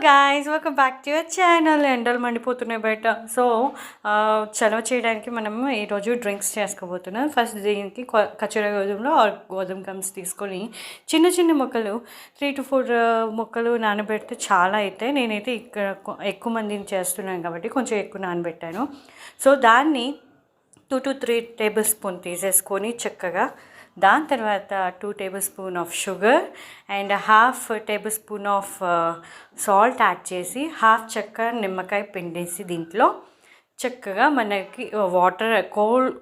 Guys welcome back to your channel ఎండలు మండిపోతున్నాయి బయట. సో చలవ చేయడానికి మనం ఈరోజు డ్రింక్స్ చేసుకోబోతున్నాం. ఫస్ట్ దీనికి కచ్చర గోధుమలో ఆర్ గోధుమ గమ్స్ తీసుకొని చిన్న చిన్న మొక్కలు త్రీ టు ఫోర్ మొక్కలు నానబెడితే చాలా అయితే నేనైతే ఇక్కడ ఎక్కువ మందిని చేస్తున్నాను కాబట్టి కొంచెం ఎక్కువ నానబెట్టాను. సో దాన్ని two to three tablespoon తీసేసుకొని చక్కగా దాని తర్వాత two tablespoon of sugar and half tablespoon of salt add చేసి హాఫ్ చెక్క నిమ్మకాయ పిండేసి దీంట్లో చక్కగా మనకి వాటర్ కోల్డ్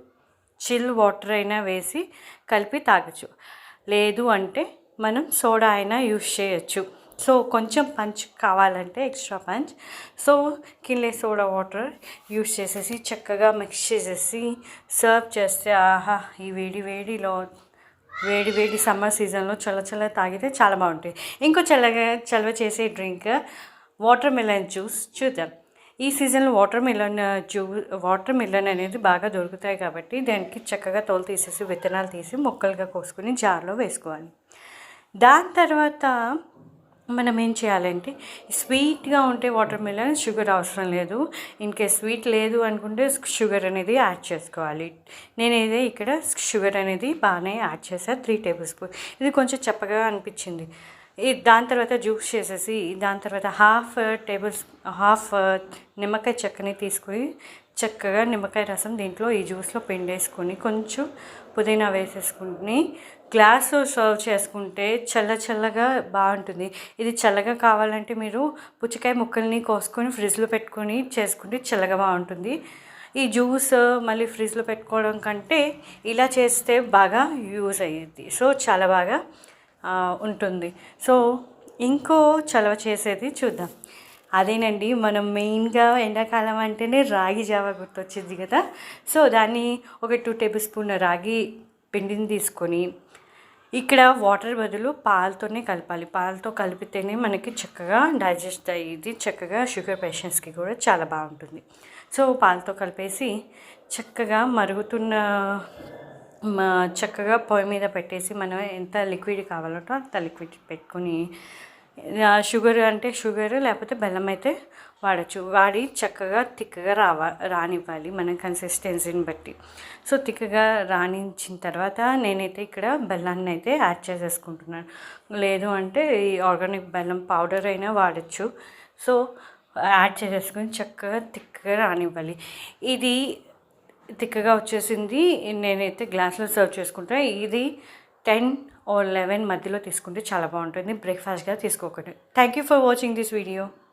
చిల్ వాటర్ అయినా వేసి కలిపి తాగచ్చు. లేదు అంటే మనం సోడా అయినా యూస్ చేయొచ్చు. సో కొంచెం పంచ్ కావాలంటే extra punch. So Kinley soda water use చేసేసి చక్కగా మిక్స్ చేసేసి సర్వ్ చేస్తే ఆహా ఈ వేడి వేడిలో వేడి వేడి సమ్మర్ సీజన్లో చల్ల చల్ల తాగితే చాలా బాగుంటాయి ఇంకో చల్లగా చలవ చేసే డ్రింక్ వాటర్ మిలన్ జ్యూస్ చూద్దాం. ఈ సీజన్లో వాటర్ మిలన్ జ్యూ వాటర్ మిలన్ అనేది బాగా దొరుకుతాయి కాబట్టి దానికి చక్కగా తోలు తీసేసి విత్తనాలు తీసి ముక్కలుగా కోసుకుని జార్లో వేసుకోవాలి. దాని తర్వాత మనం ఏం చేయాలంటే స్వీట్గా ఉంటే వాటర్ మిలన్ షుగర్ అవసరం లేదు. ఇన్కేస్ స్వీట్ లేదు అనుకుంటే షుగర్ అనేది యాడ్ చేసుకోవాలి. నేనైతే ఇక్కడ షుగర్ అనేది బాగానే యాడ్ చేశాను త్రీ టేబుల్ స్పూన్. ఇది కొంచెం చప్పగా అనిపించింది. దాని తర్వాత జ్యూస్ చేసేసి దాని తర్వాత హాఫ్ టేబుల్ హాఫ్ నిమ్మకాయ చెక్కని తీసుకుని చక్కగా నిమ్మకాయ రసం దీంట్లో ఈ జ్యూస్లో పిండేసుకొని కొంచెం పుదీనా వేసేసుకుని గ్లాస్ సర్వ్ చేసుకుంటే చల్ల చల్లగా బాగుంటుంది. ఇది చల్లగా కావాలంటే మీరు పుచ్చకాయ ముక్కల్ని కోసుకొని ఫ్రిడ్జ్లో పెట్టుకొని చేసుకుంటే చల్లగా బాగుంటుంది. ఈ జ్యూస్ మళ్ళీ ఫ్రిడ్జ్లో పెట్టుకోవడం కంటే ఇలా చేస్తే బాగా యూజ్ అయ్యేది. సో చాలా బాగా ఉంటుంది. సో ఇంకో చలవ చేసేది చూద్దాం. అదేనండి మనం మెయిన్గా ఎండాకాలం అంటేనే రాగి జావా గుర్తొచ్చింది కదా. సో దాన్ని ఒక టూ టేబుల్ స్పూన్ రాగి పిండిని తీసుకొని ఇక్కడ వాటర్ బదులు పాలతోనే కలపాలి. పాలతో కలిపితేనే మనకి చక్కగా డైజెస్ట్ అయ్యేది చక్కగా షుగర్ పేషెంట్స్కి కూడా చాలా బాగుంటుంది. సో పాలతో కలిపేసి చక్కగా మరుగుతున్న మా చక్కగా పొయ్యి మీద పెట్టేసి మనం ఎంత లిక్విడ్ కావాలంటే అంత లిక్విడ్ పెట్టుకొని షుగర్ అంటే షుగర్ లేకపోతే బెల్లం అయితే వాడచ్చు. వాడి చక్కగా తిక్కగా రావా రానివ్వాలి మన కన్సిస్టెన్సీని బట్టి. సో తిక్కగా రాణించిన తర్వాత నేనైతే ఇక్కడ బెల్లాన్ని అయితే యాడ్ చేసేసుకుంటున్నాను. లేదు అంటే ఈ ఆర్గానిక్ బెల్లం పౌడర్ అయినా వాడచ్చు. సో యాడ్ చేసేసుకొని చక్కగా తిక్కగా రానివ్వాలి. ఇది తిక్కగా వచ్చేసింది. నేనైతే గ్లాసులో సర్వ్ చేసుకుంటాను ఇది టెన్ ఆర్ లెవెన్ మధ్యలో తీసుకుంటే చాలా బాగుంటుంది. బ్రేక్ఫాస్ట్గా తీసుకోకండి. Thank you for watching this video